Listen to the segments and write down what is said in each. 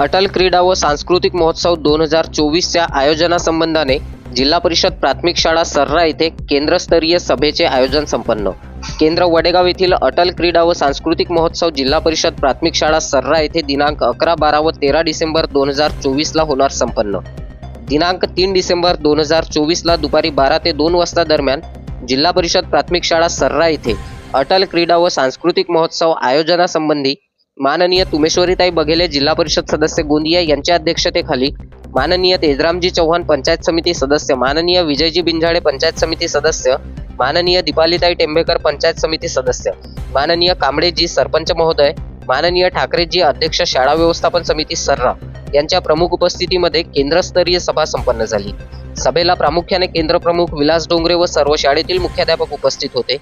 अटल क्रीडा व सांस्कृतिक महोत्सव दोन हजार चोवीसच्या आयोजनासंबंधाने जिल्हा परिषद प्राथमिक शाळा सर्रा येथे केंद्रस्तरीय सभेचे आयोजन संपन्न. केंद्र वडेगाव येथील अटल क्रीडा व सांस्कृतिक महोत्सव जिल्हा परिषद प्राथमिक शाळा सर्रा येथे दिनांक अकरा बारा व तेरा डिसेंबर दोन हजार चोवीसला होणार संपन्न. दिनांक तीन डिसेंबर दोन हजार चोवीसला दुपारी बारा ते दोन वाजता दरम्यान जिल्हा परिषद प्राथमिक शाळा सर्रा येथे अटल क्रीडा व सांस्कृतिक महोत्सव आयोजनासंबंधी माननीय तुमेश्वरीताई बघेले जिल्हा परिषद सदस्य गोंदिया यांच्या अध्यक्षतेखाली माननीय तेजरामजी चव्हाण पंचायत समिती सदस्य माननीय विजयजी बिंजाळे पंचायत समिती सदस्य माननीय दीपालीताई टेंबेकर पंचायत समिती सदस्य माननीय कांबळेजी सरपंच महोदय माननीय ठाकरेजी अध्यक्ष शाळा व्यवस्थापन समिती सर्रा यांच्या प्रमुख उपस्थितीमध्ये केंद्रस्तरीय सभा संपन्न झाली. सभेला प्रामुख्याने केंद्रप्रमुख विलास डोंगरे व सर्व शाळेतील मुख्याध्यापक उपस्थित होते.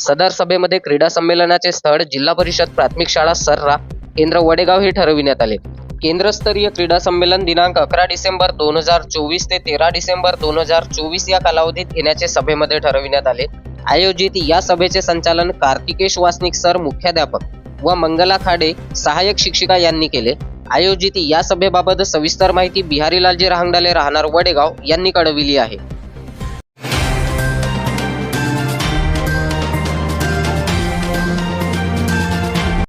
सदर सभेमध्ये क्रीडा संमेलनाचे स्थळ जिल्हा परिषद प्राथमिक शाळा सर्रा केंद्र वडेगाव हे ठरविण्यात आले. केंद्रस्तरीय क्रीडा संमेलन दिनांक अकरा डिसेंबर दोन हजार चोवीस ते तेरा डिसेंबर दोन हजार चोवीस या कालावधीत घेण्याचे सभेमध्ये ठरविण्यात आले. आयोजित या सभेचे संचालन कार्तिकेश वासनिक सर मुख्याध्यापक व मंगला खाडे सहाय्यक शिक्षिका यांनी केले. आयोजित या सभेबाबत सविस्तर माहिती बिहारीलालजी रहांगडाले राहणार वडेगाव यांनी कळविली आहे.